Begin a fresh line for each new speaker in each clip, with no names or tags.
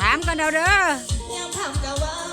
ถามกันเด้อ
เด้อ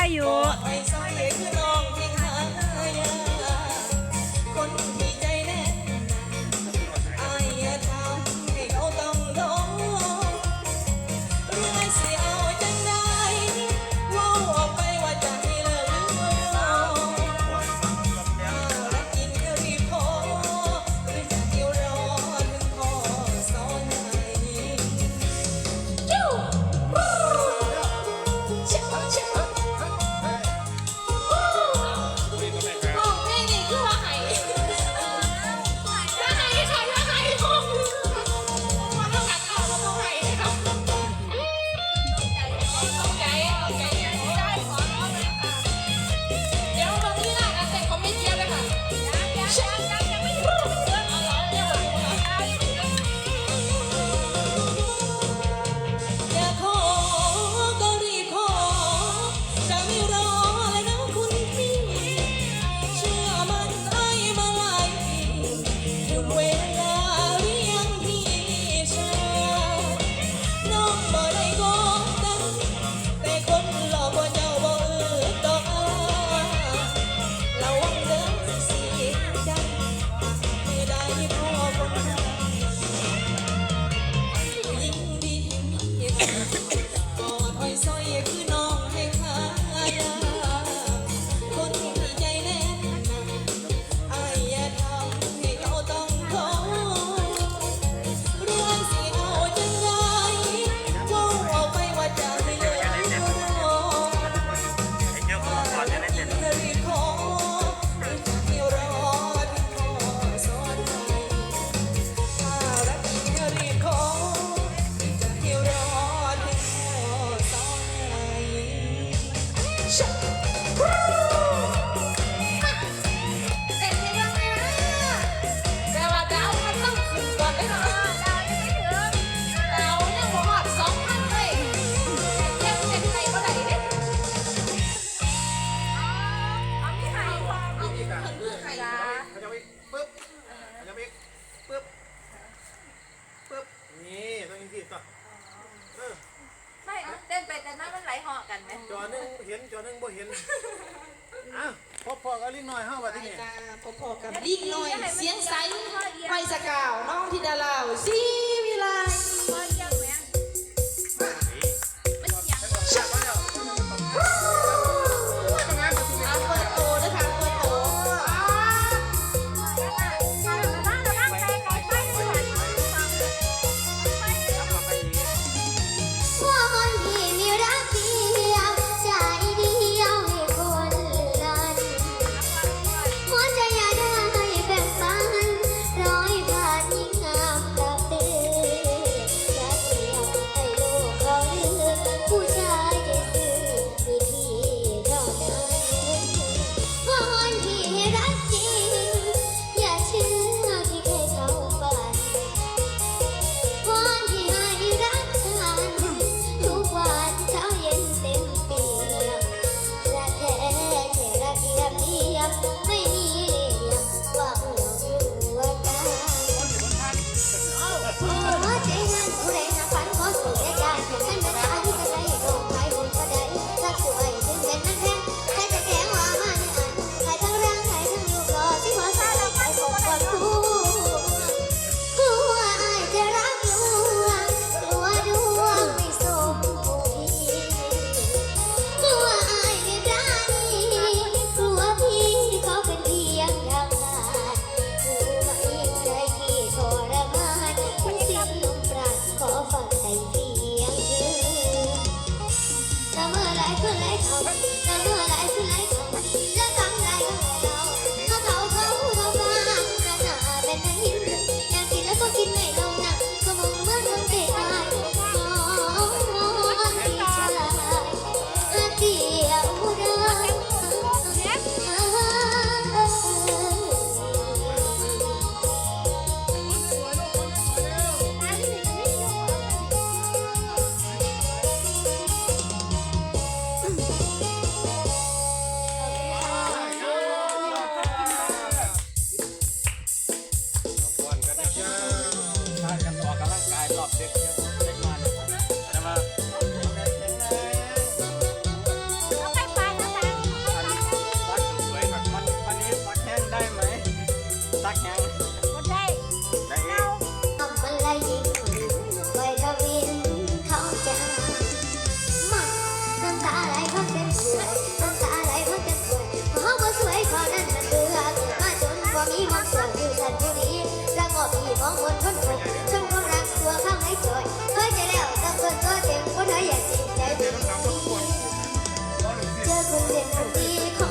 加油。 เสียงใส อะไรก็เป็นเบื่ตาไหลพราะเจ็วยเพราะเาบ่สวยเพนั่นมั
นเบื่อก
ด
มา
จนบ่มีความสุขอยู่สันผู้นี้รับ่มีมองคนคนรวยช่างความรักตัวข้าให้จอยเคยจะแล้วตั้งคนตัวเต็มคนเธออย่าเสียใจเจอคนเด่นผู้ดีของ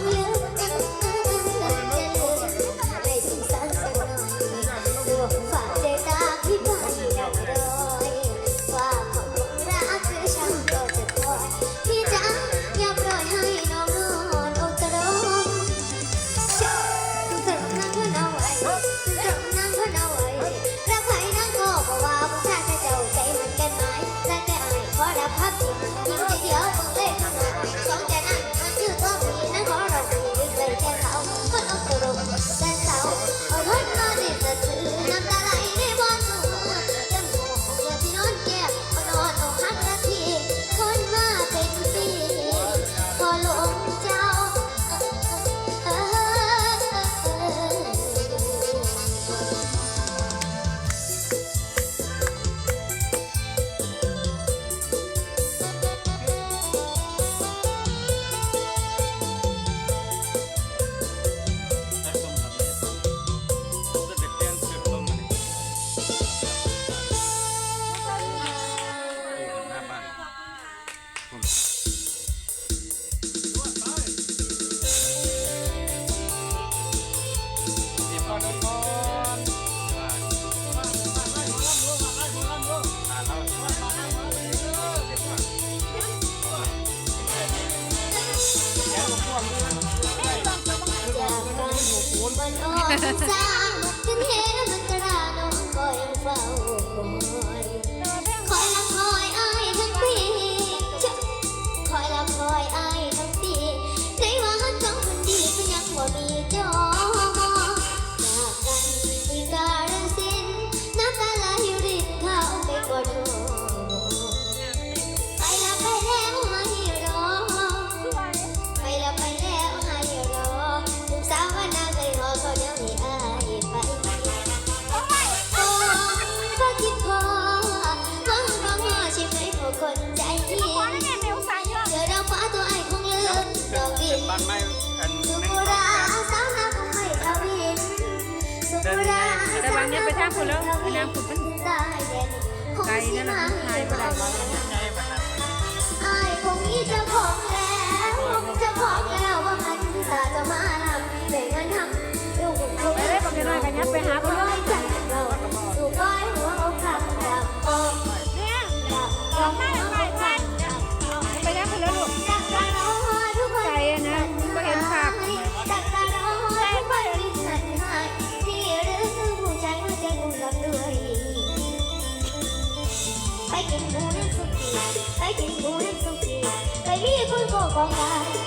ม ไม่ลองทำบ้างไหมเจ้า สร้าง
คนแล้วน้ำขุดมันไกลนั่นแหละ
มัน
ทยไปได้
ไอ้คงยี่จะพองแล้คงจองนเลลง
ไปไปนี่
นั่นก้อยหัวอขับแบบ
เนี่
ย
อ
อกมาทำไม 拜拜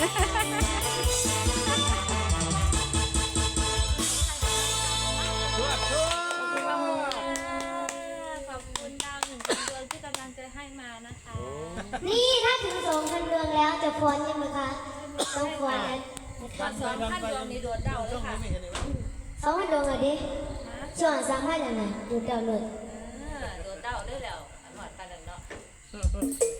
ขอ
บคุณดาวหนึ่งดวงที่กำลังจะให้มานะคะ
นี่ถ้าถึงสองพันเรืองแล้วจะพ้นยังไหมคะต้องพ้นนะ
คะสองพันดวงนี้โดนเดาเลยค่ะ
สองพันเรืองเหรอะดิส่วนสามพันอย่างไรดูเดาเลย
เออโดนเดาด้วยแล้วหมดกันแล้วเนาะ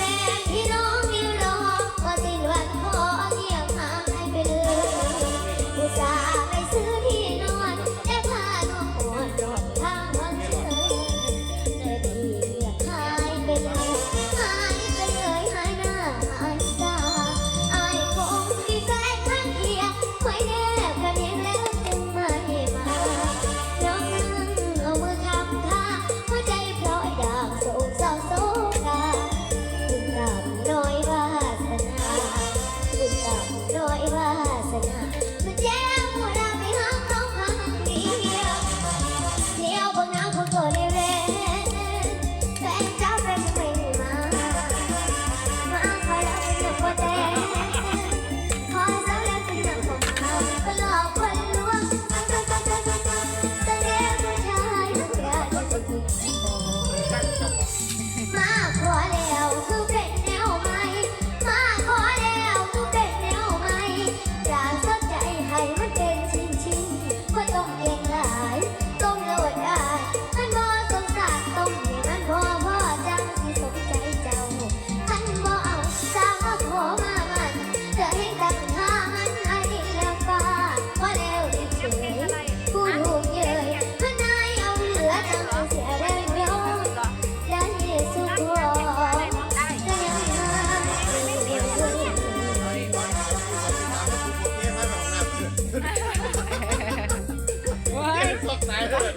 ซ้ายด้วย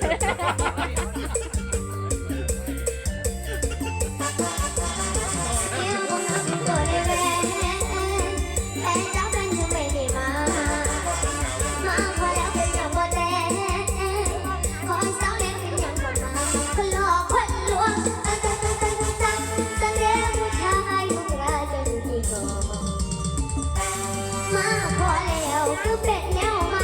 มาพอแล้วคือเป็ดแนวมา